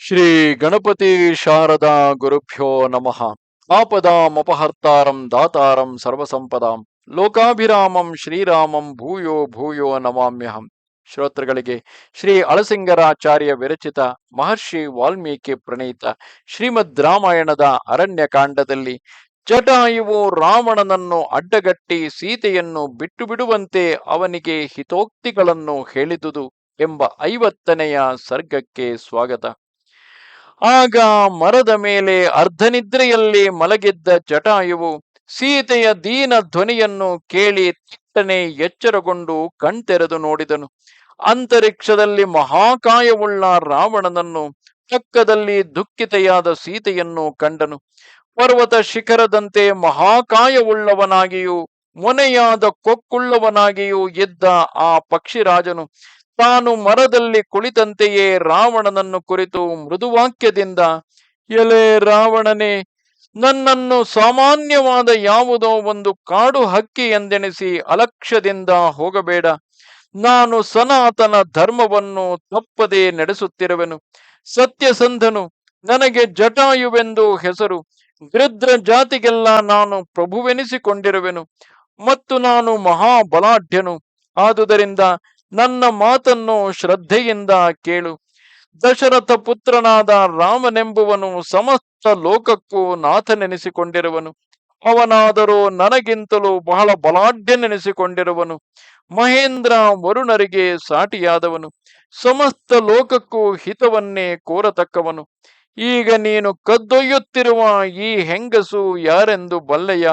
ಶ್ರೀ ಗಣಪತಿ ಶಾರದಾ ಗುರುಭ್ಯೋ ನಮಃ. ಆಪದಾಂ ಅಪಹರ್ತಾರಂ ದಾತಾರಂ ಸರ್ವಸಂಪದಾಂ. ಲೋಕಾಭಿರಾಮಂ ಶ್ರೀರಾಮಂ ಭೂಯೋ ಭೂಯೋ ನಮಾಮ್ಯಹಂ. ಶ್ರೋತೃಗಳಿಗೆ ಶ್ರೀ ಅಳಸಿಂಗರಾಚಾರ್ಯ ವಿರಚಿತ ಮಹರ್ಷಿ ವಾಲ್ಮೀಕಿ ಪ್ರಣೀತ ಶ್ರೀಮದ್ ರಾಮಾಯಣದ ಅರಣ್ಯಕಾಂಡದಲ್ಲಿ ಜಟಾಯುವು ರಾವಣನನ್ನು ಅಡ್ಡಗಟ್ಟಿ ಸೀತೆಯನ್ನು ಬಿಟ್ಟು ಬಿಡುವಂತೆ ಅವನಿಗೆ ಹಿತೋಕ್ತಿಗಳನ್ನು ಹೇಳಿದುದು ಎಂಬ ಐವತ್ತನೆಯ ಸರ್ಗಕ್ಕೆ ಸ್ವಾಗತ. ಆಗ ಮರದ ಮೇಲೆ ಅರ್ಧನಿದ್ರೆಯಲ್ಲಿ ಮಲಗಿದ್ದ ಜಟಾಯುವು ಸೀತೆಯ ದೀನ ಧ್ವನಿಯನ್ನು ಕೇಳಿ ತಟ್ಟನೆ ಎಚ್ಚರಗೊಂಡು ಕಣ್ತೆರೆದು ನೋಡಿದನು. ಅಂತರಿಕ್ಷದಲ್ಲಿ ಮಹಾಕಾಯವುಳ್ಳ ರಾವಣನನ್ನು ಪಕ್ಕದಲ್ಲಿ ದುಃಖಿತೆಯಾದ ಸೀತೆಯನ್ನು ಕಂಡನು. ಪರ್ವತ ಶಿಖರದಂತೆ ಮಹಾಕಾಯವುಳ್ಳವನಾಗಿಯೂ, ಮೊನೆಯಾದ ಕೊಕ್ಕುಳ್ಳವನಾಗಿಯೂ ಇದ್ದ ಆ ಪಕ್ಷಿರಾಜನು ತಾನು ಮರದಲ್ಲಿ ಕುಳಿತಂತೆಯೇ ರಾವಣನನ್ನು ಕುರಿತು ಮೃದುವಾಕ್ಯದಿಂದ, ಎಲೆ ರಾವಣನೇ, ನನ್ನನ್ನು ಸಾಮಾನ್ಯವಾದ ಯಾವುದೋ ಒಂದು ಕಾಡು ಹಕ್ಕಿ ಎಂದೆಣಿಸಿ ಅಲಕ್ಷ್ಯದಿಂದ ಹೋಗಬೇಡ. ನಾನು ಸನಾತನ ಧರ್ಮವನ್ನು ತಪ್ಪದೆ ನಡೆಸುತ್ತಿರುವೆನು. ಸತ್ಯಸಂಧನು, ನನಗೆ ಜಟಾಯುವೆಂದು ಹೆಸರು. ಗೃದ್ರ ಜಾತಿಗೆಲ್ಲ ನಾನು ಪ್ರಭುವೆನಿಸಿಕೊಂಡಿರುವೆನು. ಮತ್ತು ನಾನು ಮಹಾಬಲಾಢ್ಯನು. ಆದುದರಿಂದ ನನ್ನ ಮಾತನ್ನು ಶ್ರದ್ಧೆಯಿಂದ ಕೇಳು. ದಶರಥ ಪುತ್ರನಾದ ರಾಮನೆಂಬುವನು ಸಮಸ್ತ ಲೋಕಕ್ಕೂ ನಾಥನೆನಿಸಿಕೊಂಡಿರುವನು. ಅವನಾದರೂ ನನಗಿಂತಲೂ ಬಹಳ ಬಲಾಢ್ಯನೆನಿಸಿಕೊಂಡಿರುವನು. ಮಹೇಂದ್ರ ವರುಣರಿಗೆ ಸಾಟಿಯಾದವನು. ಸಮಸ್ತ ಲೋಕಕ್ಕೂ ಹಿತವನ್ನೇ ಕೋರತಕ್ಕವನು. ಈಗ ನೀನು ಕದ್ದೊಯ್ಯುತ್ತಿರುವ ಈ ಹೆಂಗಸು ಯಾರೆಂದು ಬಲ್ಲೆಯ?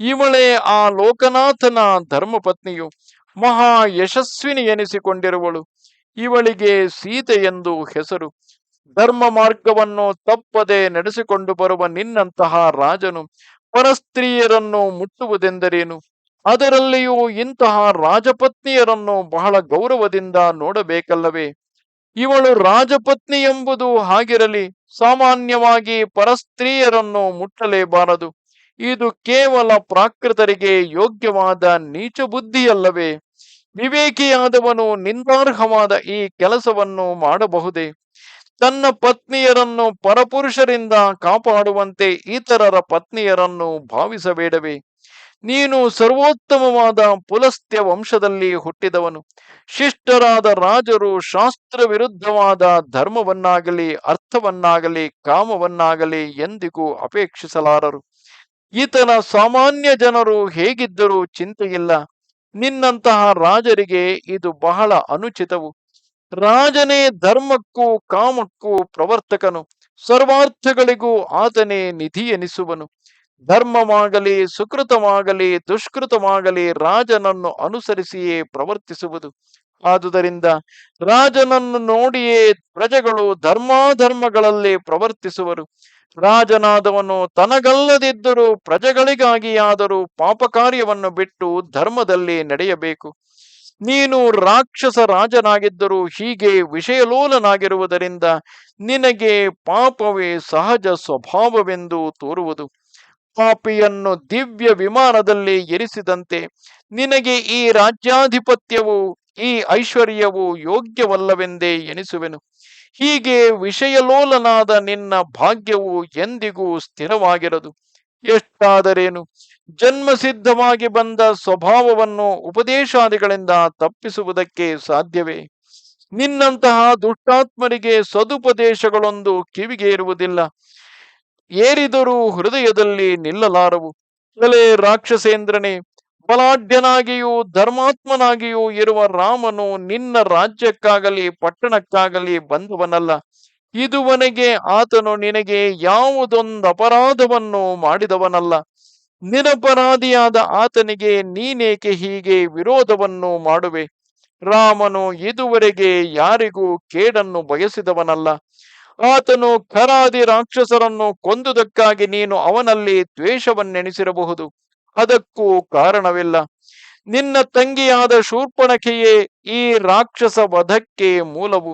ಇವಳೆ ಆ ಲೋಕನಾಥನ ಧರ್ಮಪತ್ನಿಯು. ಮಹಾ ಯಶಸ್ವಿನಿ ಎನಿಸಿಕೊಂಡಿರುವಳು. ಇವಳಿಗೆ ಸೀತೆ ಎಂದು ಹೆಸರು. ಧರ್ಮ ಮಾರ್ಗವನ್ನು ತಪ್ಪದೆ ನಡೆಸಿಕೊಂಡು ಬರುವ ನಿನ್ನಂತಹ ರಾಜನು ಪರಸ್ತ್ರೀಯರನ್ನು ಮುಟ್ಟುವುದೆಂದರೇನು? ಅದರಲ್ಲಿಯೂ ಇಂತಹ ರಾಜಪತ್ನಿಯರನ್ನು ಬಹಳ ಗೌರವದಿಂದ ನೋಡಬೇಕಲ್ಲವೇ? ಇವಳು ರಾಜಪತ್ನಿ ಎಂಬುದು ಹಾಗಿರಲಿ, ಸಾಮಾನ್ಯವಾಗಿ ಪರಸ್ತ್ರೀಯರನ್ನು ಮುಟ್ಟಲೇಬಾರದು. ಇದು ಕೇವಲ ಪ್ರಾಕೃತರಿಗೆ ಯೋಗ್ಯವಾದ ನೀಚ ಬುದ್ಧಿಯಲ್ಲವೇ? ವಿವೇಕಿಯಾದವನು ನಿಂದಾರ್ಹವಾದ ಈ ಕೆಲಸವನ್ನು ಮಾಡಬಹುದೇ? ತನ್ನ ಪತ್ನಿಯರನ್ನು ಪರಪುರುಷರಿಂದ ಕಾಪಾಡುವಂತೆ ಇತರರ ಪತ್ನಿಯರನ್ನು ಭಾವಿಸಬೇಡವೇ? ನೀನು ಸರ್ವೋತ್ತಮವಾದ ಪುಲಸ್ತ್ಯ ವಂಶದಲ್ಲಿ ಹುಟ್ಟಿದವನು. ಶಿಷ್ಟರಾದ ರಾಜರು ಶಾಸ್ತ್ರ ವಿರುದ್ಧವಾದ ಧರ್ಮವನ್ನಾಗಲಿ ಅರ್ಥವನ್ನಾಗಲಿ ಕಾಮವನ್ನಾಗಲಿ ಎಂದಿಗೂ ಅಪೇಕ್ಷಿಸಲಾರರು. ಈತನ ಸಾಮಾನ್ಯ ಜನರು ಹೇಗಿದ್ದರೂ ಚಿಂತೆಯಿಲ್ಲ. ನಿನ್ನಂತಹ ರಾಜರಿಗೆ ಇದು ಬಹಳ ಅನುಚಿತವು. ರಾಜನೇ ಧರ್ಮಕ್ಕೂ ಕಾಮಕ್ಕೂ ಪ್ರವರ್ತಕನು. ಸರ್ವಾರ್ಥಗಳಿಗೂ ಆತನೇ ನಿಧಿ ಎನಿಸುವನು ಧರ್ಮವಾಗಲಿ, ಸುಕೃತವಾಗಲಿ, ದುಷ್ಕೃತವಾಗಲಿ ರಾಜನನ್ನು ಅನುಸರಿಸಿಯೇ ಪ್ರವರ್ತಿಸುವುದು. ಆದುದರಿಂದ ರಾಜನನ್ನು ನೋಡಿಯೇ ಪ್ರಜೆಗಳು ಧರ್ಮಾಧರ್ಮಗಳಲ್ಲಿ ಪ್ರವರ್ತಿಸುವರು. ರಾಜನಾದವನು ತನಗಲ್ಲದಿದ್ದರೂ ಪ್ರಜೆಗಳಿಗಾಗಿಯಾದರೂ ಪಾಪ ಕಾರ್ಯವನ್ನು ಬಿಟ್ಟು ಧರ್ಮದಲ್ಲಿ ನಡೆಯಬೇಕು. ನೀನು ರಾಕ್ಷಸ ರಾಜನಾಗಿದ್ದರೂ ಹೀಗೆ ವಿಷಯಲೋಲನಾಗಿರುವುದರಿಂದ ನಿನಗೆ ಪಾಪವೇ ಸಹಜ ಸ್ವಭಾವವೆಂದು ತೋರುವುದು. ಪಾಪಿಯನ್ನು ದಿವ್ಯ ವಿಮಾನದಲ್ಲಿ ಇರಿಸಿದಂತೆ ನಿನಗೆ ಈ ರಾಜ್ಯಾಧಿಪತ್ಯವು ಈ ಐಶ್ವರ್ಯವು ಯೋಗ್ಯವಲ್ಲವೆಂದೇ ಎನಿಸುವೆನು. ಹೀಗೆ ವಿಷಯಲೋಲನಾದ ನಿನ್ನ ಭಾಗ್ಯವು ಎಂದಿಗೂ ಸ್ಥಿರವಾಗಿರದು. ಎಷ್ಟಾದರೇನು? ಜನ್ಮಸಿದ್ಧವಾಗಿ ಬಂದ ಸ್ವಭಾವವನ್ನು ಉಪದೇಶಾದಿಗಳಿಂದ ತಪ್ಪಿಸುವುದಕ್ಕೆ ಸಾಧ್ಯವೇ? ನಿನ್ನಂತಹ ದುಷ್ಟಾತ್ಮರಿಗೆ ಸದುಪದೇಶಗಳೊಂದು ಕಿವಿಗೆ ಇರುವುದಿಲ್ಲ. ಏರಿದರೂ ಹೃದಯದಲ್ಲಿ ನಿಲ್ಲಲಾರವು. ಎಲೆ ರಾಕ್ಷಸೇಂದ್ರನೇ ಬಲಾಢ್ಯನಾಗಿಯೂ ಧರ್ಮಾತ್ಮನಾಗಿಯೂ ಇರುವ ರಾಮನು ನಿನ್ನ ರಾಜ್ಯಕ್ಕಾಗಲಿ, ಪಟ್ಟಣಕ್ಕಾಗಲಿ ಬಂದವನಲ್ಲ. ಇದುವನಿಗೆ ಆತನು ನಿನಗೆ ಯಾವುದೊಂದು ಅಪರಾಧವನ್ನು ಮಾಡಿದವನಲ್ಲ. ನಿರಪರಾಧಿಯಾದ ಆತನಿಗೆ ನೀನೇಕೆ ಹೀಗೆ ವಿರೋಧವನ್ನು ಮಾಡುವೆ? ರಾಮನು ಇದುವರೆಗೆ ಯಾರಿಗೂ ಕೇಡನ್ನು ಬಯಸಿದವನಲ್ಲ. ಆತನು ಖರಾದಿ ರಾಕ್ಷಸರನ್ನು ಕೊಂದುದಕ್ಕಾಗಿ ನೀನು ಅವನಲ್ಲಿ ದ್ವೇಷವನ್ನೆಣಿಸಿರಬಹುದು. ಅದಕ್ಕೂ ಕಾರಣವಿಲ್ಲ. ನಿನ್ನ ತಂಗಿಯಾದ ಶೂರ್ಪಣಕೆಯೇ ಈ ರಾಕ್ಷಸ ವಧಕ್ಕೆ ಮೂಲವು.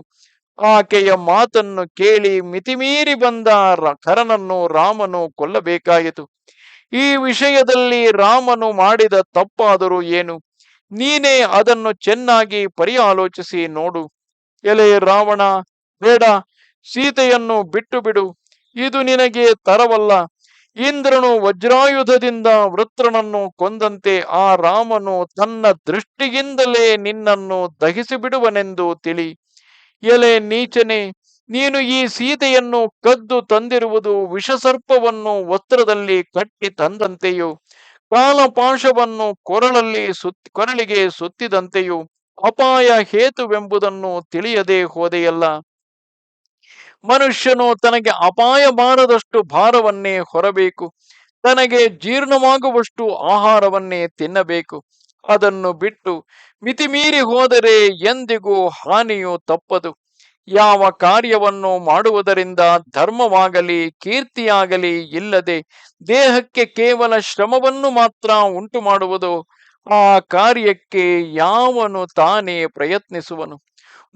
ಆಕೆಯ ಮಾತನ್ನು ಕೇಳಿ ಮಿತಿಮೀರಿ ಬಂದ ಕರನನ್ನು ರಾಮನು ಕೊಲ್ಲಬೇಕಾಯಿತು. ಈ ವಿಷಯದಲ್ಲಿ ರಾಮನು ಮಾಡಿದ ತಪ್ಪಾದರೂ ಏನು? ನೀನೇ ಅದನ್ನು ಚೆನ್ನಾಗಿ ಪರಿಯಾಲೋಚಿಸಿ ನೋಡು. ಎಲೆ ರಾವಣ, ಬೇಡ, ಸೀತೆಯನ್ನು ಬಿಟ್ಟು ಬಿಡು. ಇದು ನಿನಗೆ ತರವಲ್ಲ. ಇಂದ್ರನು ವಜ್ರಾಯುಧದಿಂದ ವೃತ್ರನನ್ನು ಕೊಂದಂತೆ ಆ ರಾಮನು ತನ್ನ ದೃಷ್ಟಿಯಿಂದಲೇ ನಿನ್ನನ್ನು ದಹಿಸಿ ಬಿಡುವನೆಂದು ತಿಳಿ. ಎಲೆ ನೀಚನೆ, ನೀನು ಈ ಸೀತೆಯನ್ನು ಕದ್ದು ತಂದಿರುವುದು ವಿಷಸರ್ಪವನ್ನು ವಸ್ತ್ರದಲ್ಲಿ ಕಟ್ಟಿ ತಂದಂತೆಯೂ, ಕಾಲಪಾಶವನ್ನು ಕೊರಳಲ್ಲಿ ಸುತ್ತಿ ಕೊರಳಿಗೆ ಸುತ್ತಿದಂತೆಯೂ ಅಪಾಯ ಹೇತುವೆಂಬುದನ್ನು ತಿಳಿಯದೆ ಹೋದೆಯಲ್ಲ. ಮನುಷ್ಯನು ತನಗೆ ಅಪಾಯ ಬಾರದಷ್ಟು ಭಾರವನ್ನೇ ಹೊರಬೇಕು, ತನಗೆ ಜೀರ್ಣವಾಗುವಷ್ಟು ಆಹಾರವನ್ನೇ ತಿನ್ನಬೇಕು. ಅದನ್ನು ಬಿಟ್ಟು ಮಿತಿಮೀರಿ ಹೋದರೆ ಎಂದಿಗೂ ಹಾನಿಯು ತಪ್ಪದು. ಯಾವ ಕಾರ್ಯವನ್ನು ಮಾಡುವುದರಿಂದ ಧರ್ಮವಾಗಲಿ, ಕೀರ್ತಿಯಾಗಲಿ ಇಲ್ಲದೆ ದೇಹಕ್ಕೆ ಕೇವಲ ಶ್ರಮವನ್ನು ಮಾತ್ರ ಉಂಟು ಮಾಡುವುದು ಆ ಕಾರ್ಯಕ್ಕೆ ಯಾವನು ತಾನೇ ಪ್ರಯತ್ನಿಸುವನು.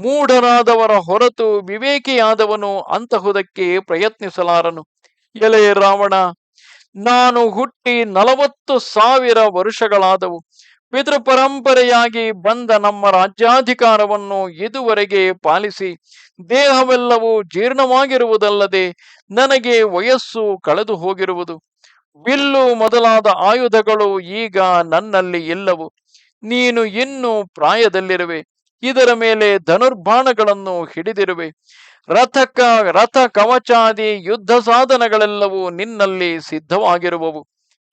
ಮೂಢರಾದವರ ಹೊರತು ವಿವೇಕಿಯಾದವನು ಅಂತಹುದಕ್ಕೆ ಪ್ರಯತ್ನಿಸಲಾರನು. ಎಲೆ ರಾವಣ, ನಾನು ಹುಟ್ಟಿ ನಲವತ್ತು ಸಾವಿರ ವರುಷಗಳಾದವು. ಪಿತೃ ಪರಂಪರೆಯಾಗಿ ಬಂದ ನಮ್ಮ ರಾಜ್ಯಾಧಿಕಾರವನ್ನು ಇದುವರೆಗೆ ಪಾಲಿಸಿ, ದೇಹವೆಲ್ಲವೂ ಜೀರ್ಣವಾಗಿರುವುದಲ್ಲದೆ ನನಗೆ ವಯಸ್ಸು ಕಳೆದು ಹೋಗಿರುವುದು ಬಿಲ್ಲು ಮೊದಲಾದ ಆಯುಧಗಳು ಈಗ ನನ್ನಲ್ಲಿ ಇಲ್ಲವು. ನೀನು ಇನ್ನೂ ಪ್ರಾಯದಲ್ಲಿರುವೆ. ಇದರ ಮೇಲೆ ಧನುರ್ಬಾಣಗಳನ್ನು ಹಿಡಿದಿರುವೆ. ರಥಕ, ರಥ ಕವಚಾದಿ ಯುದ್ಧ ಸಾಧನಗಳೆಲ್ಲವೂ ನಿನ್ನಲ್ಲಿ ಸಿದ್ಧವಾಗಿರುವವು.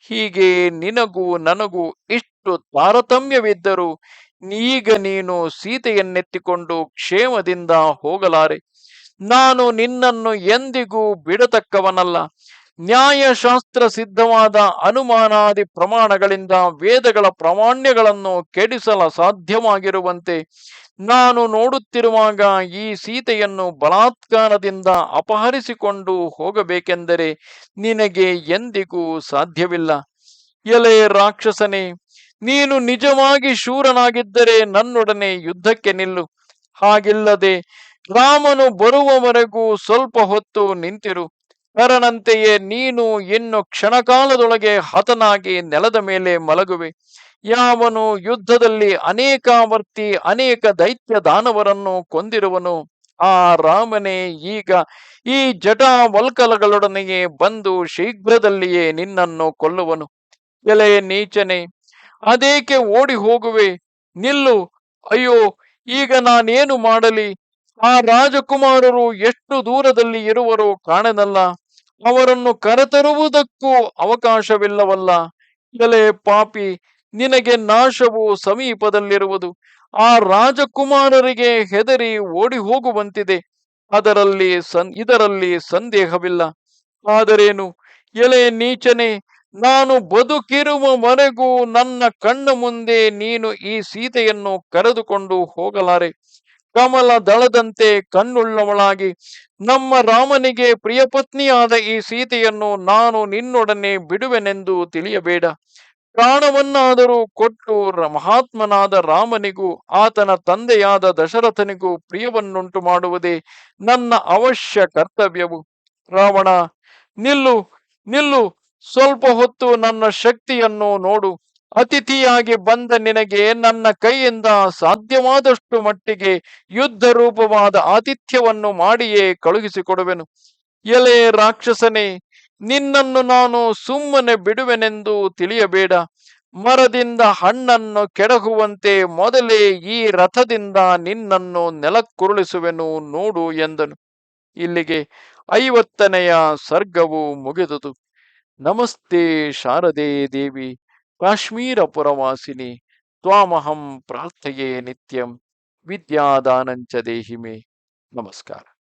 ಹೀಗೆ ನಿನಗೂ ನನಗೂ ಇಷ್ಟು ತಾರತಮ್ಯವಿದ್ದರೂ ಈಗ ನೀನು ಸೀತೆಯನ್ನೆತ್ತಿಕೊಂಡು ಕ್ಷೇಮದಿಂದ ಹೋಗಲಾರೆ. ನಾನು ನಿನ್ನನ್ನು ಎಂದಿಗೂ ಬಿಡತಕ್ಕವನಲ್ಲ. ನ್ಯಾಯಶಾಸ್ತ್ರ ಸಿದ್ಧವಾದ ಅನುಮಾನಾದಿ ಪ್ರಮಾಣಗಳಿಂದ ವೇದಗಳ ಪ್ರಾಮಾಣ್ಯಗಳನ್ನು ಕೆಡಿಸಲ ಸಾಧ್ಯವಾಗಿರುವಂತೆ ನಾನು ನೋಡುತ್ತಿರುವಾಗ ಈ ಸೀತೆಯನ್ನು ಬಲಾತ್ಕಾರದಿಂದ ಅಪಹರಿಸಿಕೊಂಡು ಹೋಗಬೇಕೆಂದರೆ ನಿನಗೆ ಎಂದಿಗೂ ಸಾಧ್ಯವಿಲ್ಲ. ಎಲೆ ರಾಕ್ಷಸನೇ, ನೀನು ನಿಜವಾಗಿ ಶೂರನಾಗಿದ್ದರೆ ನನ್ನೊಡನೆ ಯುದ್ಧಕ್ಕೆ ನಿಲ್ಲು. ಹಾಗಿಲ್ಲದೆ ರಾಮನು ಬರುವವರೆಗೂ ಸ್ವಲ್ಪ ಹೊತ್ತು ನಿಂತಿರು. ಕರನಂತೆಯೇ ನೀನು ಇನ್ನು ಕ್ಷಣಕಾಲದೊಳಗೆ ಹತನಾಗಿ ನೆಲದ ಮೇಲೆ ಮಲಗುವೆ. ಯಾವನು ಯುದ್ಧದಲ್ಲಿ ಅನೇಕಾವರ್ತಿ ಅನೇಕ ದೈತ್ಯ ದಾನವರನ್ನು ಕೊಂದಿರುವನು. ಆ ರಾಮನೇ ಈಗ ಈ ಜಟಾವಲ್ಕಲಗಳೊಡನೆಯೇ ಬಂದು ಶೀಘ್ರದಲ್ಲಿಯೇ ನಿನ್ನನ್ನು ಕೊಲ್ಲುವನು. ಎಲೆ ನೀಚನೆ, ಅದೇಕೆ ಓಡಿ ಹೋಗುವೆ ನಿಲ್ಲು. ಅಯ್ಯೋ, ಈಗ ನಾನೇನು ಮಾಡಲಿ? ಆ ರಾಜಕುಮಾರರು ಎಷ್ಟು ದೂರದಲ್ಲಿ ಇರುವರೋ ಕಾಣನಲ್ಲ. ಅವರನ್ನು ಕರೆತರುವುದಕ್ಕೂ ಅವಕಾಶವಿಲ್ಲವಲ್ಲ. ಎಲೆ ಪಾಪಿ, ನಿನಗೆ ನಾಶವು ಸಮೀಪದಲ್ಲಿರುವುದು. ಆ ರಾಜಕುಮಾರರಿಗೆ ಹೆದರಿ ಓಡಿ ಹೋಗುವಂತಿದೆ ಅದರಲ್ಲಿ ಸನ್, ಇದರಲ್ಲಿ ಸಂದೇಹವಿಲ್ಲ. ಆದರೇನು? ಎಲೆ ನೀಚನೆ, ನಾನು ಬದುಕಿರುವವರೆಗೂ ನನ್ನ ಕಣ್ಣ ಮುಂದೆ ನೀನು ಈ ಸೀತೆಯನ್ನು ಕರೆದುಕೊಂಡು ಹೋಗಲಾರೆ. ಕಮಲ ದಳದಂತೆ ಕಣ್ಣುಳ್ಳವಳಾಗಿ, ನಮ್ಮ ರಾಮನಿಗೆ ಪ್ರಿಯಪತ್ನಿಯಾದ ಈ ಸೀತೆಯನ್ನು ನಾನು ನಿನ್ನೊಡನೆ ಬಿಡುವೆನೆಂದು ತಿಳಿಯಬೇಡ. ಪ್ರಾಣವನ್ನಾದರೂ ಕೊಟ್ಟು ಮಹಾತ್ಮನಾದ ರಾಮನಿಗೂ, ಆತನ ತಂದೆಯಾದ ದಶರಥನಿಗೂ ಪ್ರಿಯವನ್ನುಂಟು ಮಾಡುವುದೇ ನನ್ನ ಅವಶ್ಯ ಕರ್ತವ್ಯವು. ರಾವಣ, ನಿಲ್ಲು ನಿಲ್ಲು, ಸ್ವಲ್ಪ ಹೊತ್ತು ನನ್ನ ಶಕ್ತಿಯನ್ನು ನೋಡು. ಅತಿಥಿಯಾಗಿ ಬಂದ ನಿನಗೆ ನನ್ನ ಕೈಯಿಂದ ಸಾಧ್ಯವಾದಷ್ಟು ಮಟ್ಟಿಗೆ ಯುದ್ಧ ರೂಪವಾದ ಆತಿಥ್ಯವನ್ನು ಮಾಡಿಯೇ ಕಳುಹಿಸಿಕೊಡುವೆನು. ಎಲೆ ರಾಕ್ಷಸನೇ, ನಿನ್ನನ್ನು ನಾನು ಸುಮ್ಮನೆ ಬಿಡುವೆನೆಂದು ತಿಳಿಯಬೇಡ. ಮರದಿಂದ ಹಣ್ಣನ್ನು ಕೆಡಹುವಂತೆ ಮೊದಲೇ ಈ ರಥದಿಂದ ನಿನ್ನನ್ನು ನೆಲಕ್ಕುರುಳಿಸುವೆನು ನೋಡು ಎಂದನು. ಇಲ್ಲಿಗೆ ಐವತ್ತನೆಯ ಸರ್ಗವು ಮುಗಿದುದು. ನಮಸ್ತೆ ಶಾರದೆ ದೇವಿ. ಕಾಶ್ಮೀರ ಪುರವಾಸಿನಿ ತ್ವಾಮಹಂ ಪ್ರಾರ್ಥಯೇ ನಿತ್ಯಂ ವಿದ್ಯಾದಾನಂಚ ದೇಹಿಮೆ. ನಮಸ್ಕಾರ.